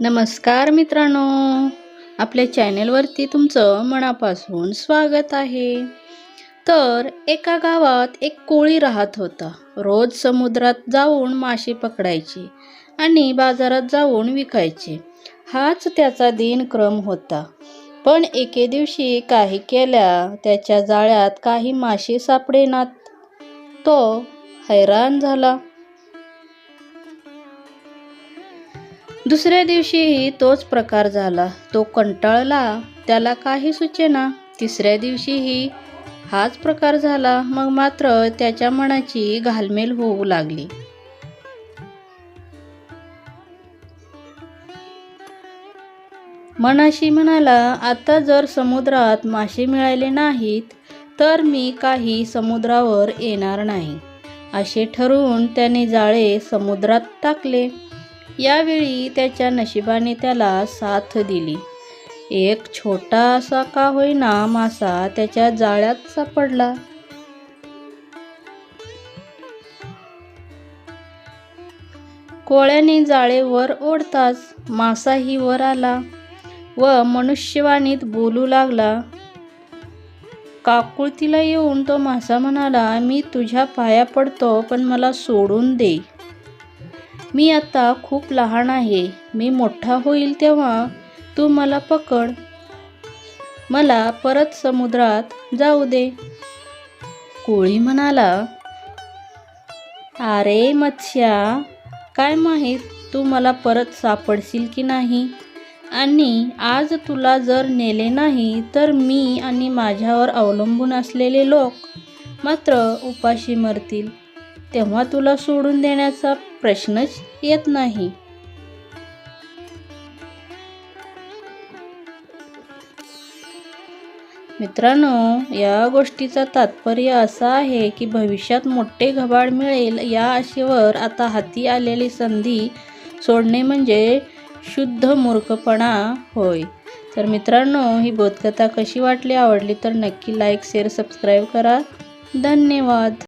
नमस्कार मित्रांनो. आपल्या चॅनेलवरती तुमचं मनापासून स्वागत आहे. तर एका गावात एक कोळी राहत होता. रोज समुद्रात जाऊन मासे पकडायचे आणि बाजारात जाऊन विकायचे. हाच त्याचा दिनक्रम होता. पण एके दिवशी काही केल्या त्याच्या जाळ्यात काही मासे सापडेनात. तो हैराण झाला. दुसऱ्या दिवशीही तोच प्रकार झाला. तो कंटाळला त्याला काही सुचेना. तिसऱ्या दिवशीही हाच प्रकार झाला. मग मात्र त्याच्या मनाची घालमेल होऊ लागली. मनाशी म्हणाला आता जर समुद्रात मासे मिळाले नाहीत तर मी काही समुद्रावर येणार नाही. असे ठरवून त्याने जाळे समुद्रात टाकले. यावेळी त्याच्या नशिबाने त्याला साथ दिली. एक छोटा असा का होईना मासा त्याच्या जाळ्यात सापडला. कोळ्याने जाळे वर ओढताच मासाही वर आला व मनुष्यवाणीत बोलू लागला काकुळतीला येऊन तो मासा म्हणाला मी तुझ्या पाया पडतो पण मला सोडून दे. मी आता खूप लहान आहे. मी मोठा होईल तेव्हा तू मला पकड. मला परत समुद्रात जाऊ दे. कोळी म्हणाला अरे मत्स्या काय माहीत तू मला परत सापडशील की नाही? आणि आज तुला जर नेले नाही तर मी आणि माझ्यावर अवलंबून असलेले लोक मात्र उपाशी मरतील. तेव्हा तुला सोडून देण्याचा प्रश्नच येत नाही. मित्रांनो या गोष्टीचा तात्पर्य असा आहे की भविष्यात मोठे घबाड मिळेल या आशेवर आता हाती आलेली संधी सोडणे म्हणजे शुद्ध मूर्खपणा होय. तर मित्रांनो ही बोधकथा कशी वाटली आवडली तर नक्की लाईक शेअर सबस्क्राईब करा. धन्यवाद.